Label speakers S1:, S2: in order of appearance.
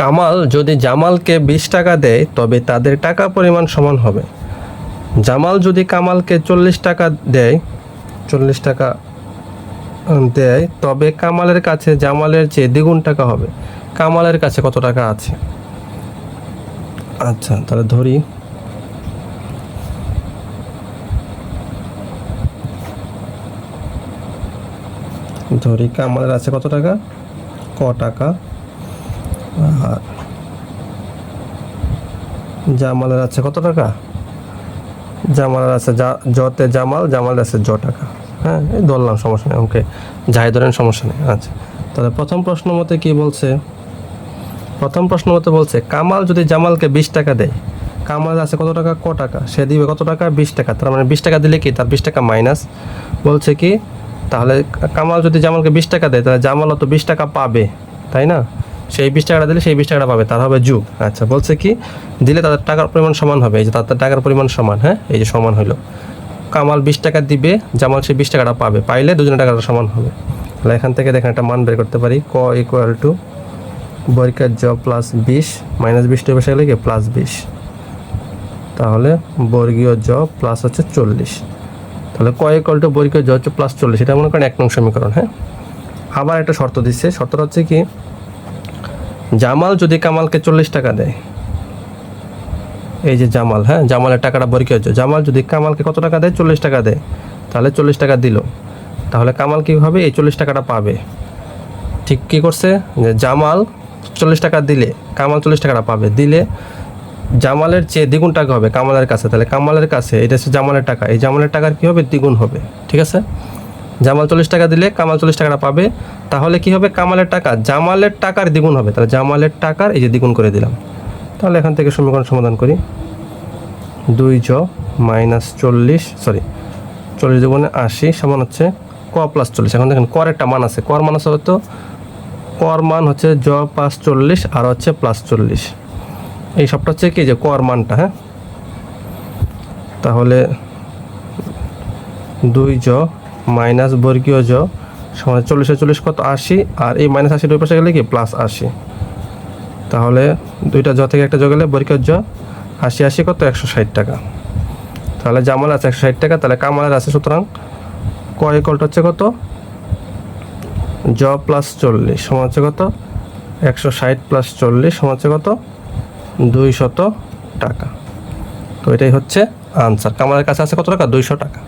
S1: কামাল যদি জামালকে বিশ টাকা দেয়, তবে তাদের টাকা পরিমাণ সমান হবে। জামাল যদি কামালকে চল্লিশ টাকা দেয়, চল্লিশ টাকা দেয়, তবে কামালের কাছে জামালের চেয়ে দ্বিগুণ টাকা হবে। কামালের কাছে কত টাকা আছে? আচ্ছা তাহলে ধরি। ধরি কামালের আছে কত টাকা? ক টাকা। জামালের আছে কত টাকা? জামালের আছে জা- জতে জামাল, জামালের আছে জ টাকা। হ্যাঁ এই ধরলাম, সমস্যা নেই। ওকে, যাই ধরেন, সমস্যা নেই। আচ্ছা তাহলে প্রথম প্রশ্ন মতে কি বলছে? প্রথম প্রশ্ন মতে বলছে, কামাল যদি জামালকে বিশ টাকা দেয়, কামাল আছে কত টাকা? ক টাকা। সে দিবে কত টাকা? বিশ টাকা। তার মানে বিশ টাকা দিলে কি? তার বিশ টাকা মাইনাস। বলছে কি, তাহলে কামাল যদি জামালকে বিশ টাকা দেয়, তাহলে জামালও তো বিশ টাকা পাবে, তাই না? সেই বিশ টাকাটা দিলে সেই বিশ টাকাটা পাবে, তার হবে যুগ। আচ্ছা বলছে কি, দিলে তাদের টাকার পরিমাণ সমান হবে, এই যে তাদের টাকার পরিমাণ সমান হ্যাঁ এই যে সমান হলো কামাল বিশ টাকা দিবে, জামাল সেই বিশ টাকাটা পাবে, পাইলে দুজনের টাকাটা সমান হবে। তাহলে এখান থেকে দেখেন একটা মান বের করতে পারি, ক ইকুয়াল টু বর্গের জ প্লাস বিশ মাইনাস বিশটা বসে গেলে কি প্লাস বিশ। তাহলে বর্গীয় জ প্লাস হচ্ছে চল্লিশ। তাহলে ক ইকুয়াল টু বর্গীয় জ হচ্ছে প্লাস চল্লিশ, এটা মনে করেন এক নং সমীকরণ হ্যাঁ। আবার একটা শর্ত দিচ্ছে, শর্তটা হচ্ছে কি জামাল যদি কামালকে চল্লিশ টাকা দেয়, এই যে জামাল হ্যাঁ জামালের টাকাটা বর্গীয় জ জামাল যদি কামালকে কত টাকা দেয়? চল্লিশ টাকা দেয়। তাহলে চল্লিশ টাকা দিল। তাহলে কামাল কী হবে এই চল্লিশ টাকাটা পাবে? ঠিক কী করছে? যে জামাল চল্লিশ টাকা দিলে, কামাল চল্লিশ টাকাটা পাবে। দিলে জামালের চেয়ে দ্বিগুণ টাকা হবে কামালের কাছে। তাহলে কামালের কাছে এটা হচ্ছে জামালের টাকা। এই জামালের টাকার কী হবে দ্বিগুণ হবে? ঠিক আছে? জামাল চল্লিশ টাকা দিলে কামাল চল্লিশ টাকাটা পাবে। তাহলে কি হবে? কামালের টাকা। জামালের টাকার দ্বিগুণ হবে। তাহলে জামালের টাকার এই যে দ্বিগুণ করে দিলাম। তাহলে এখান থেকে সমীকরণ সমাধান করি। দুই জ মাইনাস চল্লিশ সরি চল্লিশ দুগুণে আশি সমান হচ্ছে ক প্লাস চল্লিশ। এখন দেখেন, কর একটা মান আছে। কর মান আছে হয়তো, কর মান হচ্ছে জ প্লাস চল্লিশ আর হচ্ছে প্লাস চল্লিশ। এই সবটা হচ্ছে কি? যে কর মানটা হ্যাঁ? তাহলে দুই জ মাইনাস বর্গীয় জ সমান চল্লিশে চল্লিশ কত আশি? আর এই মাইনাস আশি দুই পাশে গেলে কি? প্লাস আশি। তাহলে দুইটা জ থেকে একটা জ গেলে বর্গীয় জ আশি আশি কত? একশো ষাট টাকা। তাহলে জামাল আছে একশো ষাট টাকা, তাহলে কামালের আছে? সুতরাং ক ইকলটা হচ্ছে কত? জ প্লাস চল্লিশ সমান হচ্ছে কত? একশো ষাট প্লাস চল্লিশ সমান হচ্ছে কত? দুই শত টাকা। তো এটাই হচ্ছে আনসার কামালের কাছে আছে কত টাকা? দুইশো টাকা।